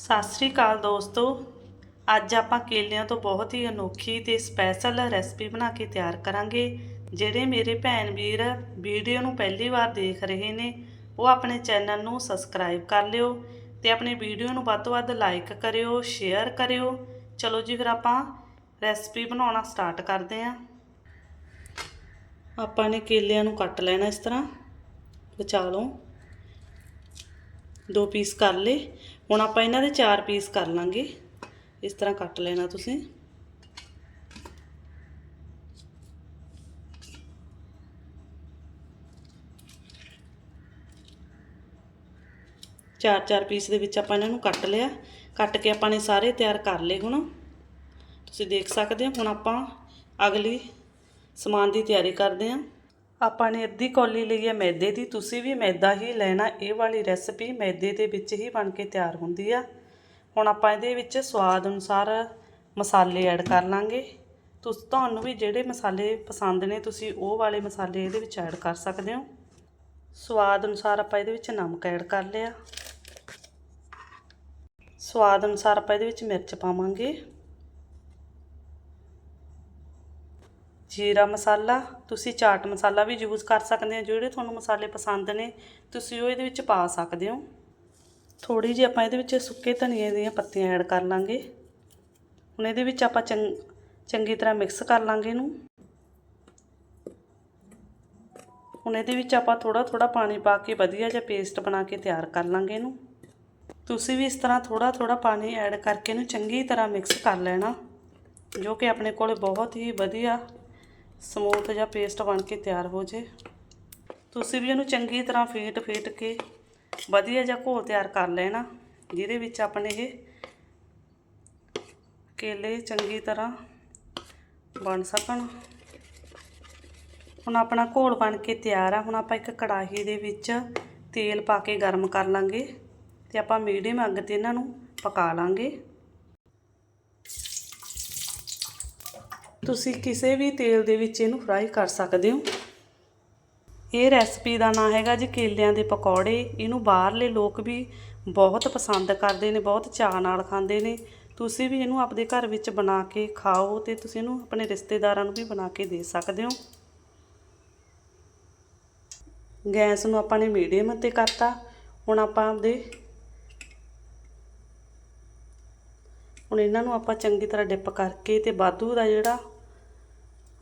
ਸਤਿ ਸ੍ਰੀ ਅਕਾਲ ਦੋਸਤੋ। ਅੱਜ ਆਪਾਂ ਕੇਲਿਆਂ ਤੋਂ ਬਹੁਤ ਹੀ ਅਨੋਖੀ ਤੇ ਸਪੈਸ਼ਲ ਰੈਸਪੀ ਬਣਾ ਕੇ ਤਿਆਰ ਕਰਾਂਗੇ, ਜਿਹੜੇ ਮੇਰੇ ਭੈਣ ਵੀਰ ਵੀਡੀਓ ਨੂੰ ਪਹਿਲੀ ਵਾਰ ਦੇਖ ਰਹੇ ਨੇ, ਉਹ ਆਪਣੇ ਚੈਨਲ ਨੂੰ ਸਬਸਕ੍ਰਾਈਬ ਕਰ ਲਿਓ ਤੇ ਆਪਣੀ ਵੀਡੀਓ ਨੂੰ ਵੱਧ ਤੋਂ ਵੱਧ ਲਾਈਕ ਕਰਿਓ ਸ਼ੇਅਰ ਕਰਿਓ। ਚਲੋ ਜੀ, ਫਿਰ ਆਪਾਂ ਰੈਸਪੀ ਬਣਾਉਣਾ ਸਟਾਰਟ ਕਰਦੇ ਆਂ ਆਪਾਂ ਨੇ ਕੇਲਿਆਂ ਨੂੰ ਕੱਟ ਲੈਣਾ ਇਸ ਤਰ੍ਹਾਂ। ਬਚਾ ਲਓ। ਦੋ ਪੀਸ ਕਰ ਲਏ। ਹੁਣ ਆਪਾਂ ਇਹਨਾਂ ਦੇ ਚਾਰ ਪੀਸ ਕਰ ਲਾਂਗੇ। ਇਸ ਤਰ੍ਹਾਂ ਕੱਟ ਲੈਣਾ ਤੁਸੀਂ। ਚਾਰ ਚਾਰ ਪੀਸ ਦੇ ਵਿੱਚ ਆਪਾਂ ਇਹਨਾਂ ਨੂੰ ਕੱਟ ਲਿਆ। ਕੱਟ ਕੇ ਆਪਾਂ ਨੇ ਸਾਰੇ ਤਿਆਰ ਕਰ ਲਏ ਹੁਣ। ਤੁਸੀਂ ਦੇਖ ਸਕਦੇ ਹੋ, ਹੁਣ ਆਪਾਂ ਅਗਲੀ ਸਮਾਨ ਦੀ ਤਿਆਰੀ ਕਰਦੇ ਹਾਂ। ਆਪਾਂ ਨੇ ਅੱਧੀ ਕੌਲੀ ਲਈ ਹੈ ਮੈਦੇ ਦੀ, ਤੁਸੀਂ ਵੀ ਮੈਦਾ ਹੀ ਲੈਣਾ, ਇਹ ਵਾਲੀ ਰੈਸਪੀ ਮੈਦੇ ਦੇ ਵਿੱਚ ਹੀ ਬਣ ਕੇ ਤਿਆਰ ਹੁੰਦੀ ਆ। ਹੁਣ ਆਪਾਂ ਇਹਦੇ ਵਿੱਚ ਸਵਾਦ ਅਨੁਸਾਰ ਮਸਾਲੇ ਐਡ ਕਰ ਲਾਂਗੇ। ਤੁਸੀਂ, ਤੁਹਾਨੂੰ ਵੀ ਜਿਹੜੇ ਮਸਾਲੇ ਪਸੰਦ ਨੇ, ਤੁਸੀਂ ਉਹ ਵਾਲੇ ਮਸਾਲੇ ਇਹਦੇ ਵਿੱਚ ਐਡ ਕਰ ਸਕਦੇ ਹੋ। ਸਵਾਦ ਅਨੁਸਾਰ ਆਪਾਂ ਇਹਦੇ ਵਿੱਚ ਨਮਕ ਐਡ ਕਰ ਲਿਆ। ਸਵਾਦ ਅਨੁਸਾਰ ਆਪਾਂ ਇਹਦੇ ਵਿੱਚ ਮਿਰਚ ਪਾਵਾਂਗੇ। ਜੀਰਾ ਮਸਾਲਾ, ਤੁਸੀਂ ਚਾਟ ਮਸਾਲਾ ਵੀ ਯੂਜ਼ ਕਰ ਸਕਦੇ ਹੋ, ਜਿਹੜੇ ਤੁਹਾਨੂੰ ਮਸਾਲੇ ਪਸੰਦ ਨੇ, ਤੁਸੀਂ ਉਹ ਇਹਦੇ ਵਿੱਚ ਪਾ ਸਕਦੇ ਹੋ। ਥੋੜੀ ਜਿਹੀ ਆਪਾਂ ਇਹਦੇ ਵਿੱਚ ਸੁੱਕੇ ਧਨੀਏ ਦੀਆਂ ਪੱਤੀਆਂ ਐਡ ਕਰ ਲਾਂਗੇ। ਹੁਣ ਇਹਦੇ ਵਿੱਚ ਆਪਾਂ ਚੰਗ, ਚੰਗੀ ਤਰ੍ਹਾਂ ਮਿਕਸ ਕਰ ਲਾਂਗੇ ਇਹਨੂੰ। ਹੁਣ ਇਹਦੇ ਵਿੱਚ ਆਪਾਂ ਥੋੜਾ ਥੋੜਾ ਪਾਣੀ ਪਾ ਕੇ ਵਧੀਆ ਜਿਹਾ ਪੇਸਟ ਬਣਾ ਕੇ ਤਿਆਰ ਕਰ ਲਾਂਗੇ ਇਹਨੂੰ। ਤੁਸੀਂ ਵੀ ਇਸ ਤਰ੍ਹਾਂ ਥੋੜਾ ਥੋੜਾ ਪਾਣੀ ਐਡ ਕਰਕੇ ਇਹਨੂੰ ਚੰਗੀ ਤਰ੍ਹਾਂ ਮਿਕਸ ਕਰ ਲੈਣਾ, ਜੋ ਕਿ ਆਪਣੇ ਕੋਲ ਬਹੁਤ ਹੀ ਵਧੀਆ ਸਮੂਥ ਜਿਹਾ ਪੇਸਟ ਬਣ ਕੇ ਤਿਆਰ ਹੋ ਜੇ। ਤੁਸੀਂ ਵੀ ਇਹਨੂੰ ਚੰਗੀ ਤਰ੍ਹਾਂ ਫੇਟ ਫੇਟ ਕੇ ਵਧੀਆ ਜਿਹਾ ਘੋਲ ਤਿਆਰ ਕਰ ਲੈਣਾ, ਜਿਹਦੇ ਵਿੱਚ ਆਪਣੇ ਇਹ ਕੇਲੇ ਚੰਗੀ ਤਰ੍ਹਾਂ ਬਣ ਸਕਣ। ਹੁਣ ਆਪਣਾ ਘੋਲ ਬਣ ਕੇ ਤਿਆਰ ਆ। ਹੁਣ ਆਪਾਂ ਇੱਕ ਕੜਾਹੀ ਦੇ ਵਿੱਚ ਤੇਲ ਪਾ ਕੇ ਗਰਮ ਕਰ ਲਾਂਗੇ ਤੇ ਆਪਾਂ ਮੀਡੀਅਮ ਅੱਗ ਤੇ ਇਹਨਾਂ ਨੂੰ ਪਕਾ ਲਾਂਗੇ। ਤੁਸੀਂ ਕਿਸੇ ਵੀ ਤੇਲ ਦੇ ਵਿੱਚ ਇਹਨੂੰ ਫਰਾਈ ਕਰ ਸਕਦੇ ਹੋ। ਇਹ ਰੈਸਪੀ ਦਾ ਨਾਮ ਹੈਗਾ ਜੀ ਕੇਲਿਆਂ ਦੇ ਪਕੌੜੇ। ਇਹਨੂੰ ਬਾਹਰਲੇ ਲੋਕ ਵੀ ਬਹੁਤ ਪਸੰਦ ਕਰਦੇ ਨੇ, ਬਹੁਤ ਚਾਅ ਨਾਲ ਖਾਂਦੇ ਨੇ। ਤੁਸੀਂ ਵੀ ਇਹਨੂੰ ਆਪਣੇ ਘਰ ਵਿੱਚ ਬਣਾ ਕੇ ਖਾਓ ਤੇ ਤੁਸੀਂ ਇਹਨੂੰ ਆਪਣੇ ਰਿਸ਼ਤੇਦਾਰਾਂ ਨੂੰ ਵੀ ਬਣਾ ਕੇ ਦੇ ਸਕਦੇ ਹੋ। ਗੈਸ ਨੂੰ ਆਪਾਂ ਨੇ ਮੀਡੀਅਮ ਤੇ ਕਰਤਾ। ਹੁਣ ਆਪਾਂ ਆਪਦੇ ਹੁਣ ਇਹਨਾਂ ਨੂੰ ਆਪਾਂ ਚੰਗੀ ਤਰ੍ਹਾਂ ਡਿਪ ਕਰਕੇ ਤੇ ਬਾਦੂ ਦਾ ਜਿਹੜਾ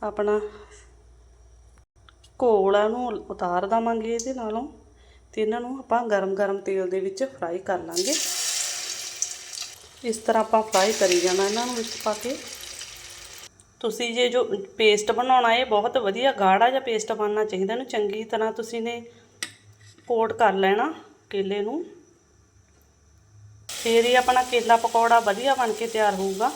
ਆਪਣਾ ਘੋਲ ਆ ਉਹਨੂੰ ਉਤਾਰ ਦਵਾਂਗੇ ਇਹਦੇ ਨਾਲੋਂ ਤੇ ਇਹਨਾਂ ਨੂੰ ਆਪਾਂ ਗਰਮ-ਗਰਮ ਤੇਲ ਦੇ ਵਿੱਚ ਫਰਾਈ ਕਰ ਲਾਂਗੇ। ਇਸ ਤਰ੍ਹਾਂ ਆਪਾਂ ਫਰਾਈ ਕਰੀ ਜਾਣਾ ਇਹਨਾਂ ਨੂੰ ਵਿੱਚ ਪਾ ਕੇ। ਤੁਸੀਂ ਜੇ ਜੋ ਪੇਸਟ ਬਣਾਉਣਾ, ਇਹ ਬਹੁਤ ਵਧੀਆ ਗਾੜਾ ਜਿਹਾ ਪੇਸਟ ਬਣਨਾ ਚਾਹੀਦਾ ਇਹਨੂੰ। ਚੰਗੀ ਤਰ੍ਹਾਂ ਤੁਸੀਂ ਨੇ ਕੋਟ ਕਰ ਲੈਣਾ ਕੇਲੇ ਨੂੰ। ਫੇਰ ਹੀ ਆਪਣਾ ਕੇਲਾ ਪਕੌੜਾ ਵਧੀਆ ਬਣ ਕੇ ਤਿਆਰ ਹੋਊਗਾ।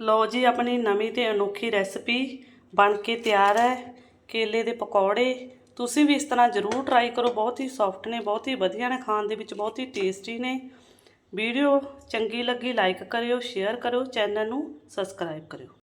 ਲਓ ਜੀ, ਆਪਣੀ ਨਵੀਂ ਤੇ ਅਨੋਖੀ ਰੈਸਪੀ ਬਣ ਕੇ ਤਿਆਰ ਹੈ, ਕੇਲੇ ਦੇ ਪਕੌੜੇ। ਤੁਸੀਂ ਵੀ ਇਸ ਤਰ੍ਹਾਂ ਜ਼ਰੂਰ ਟਰਾਈ ਕਰੋ, ਬਹੁਤ ਹੀ ਸੌਫਟ ਨੇ, ਬਹੁਤ ਹੀ ਵਧੀਆ ਨੇ, ਖਾਣ ਦੇ ਵਿੱਚ ਬਹੁਤ ਹੀ ਟੇਸਟੀ ਨੇ। ਵੀਡੀਓ ਚੰਗੀ ਲੱਗੀ ਲਾਈਕ ਕਰਿਓ ਸ਼ੇਅਰ ਕਰਿਓ ਚੈਨਲ ਨੂੰ ਸਬਸਕ੍ਰਾਈਬ ਕਰਿਓ।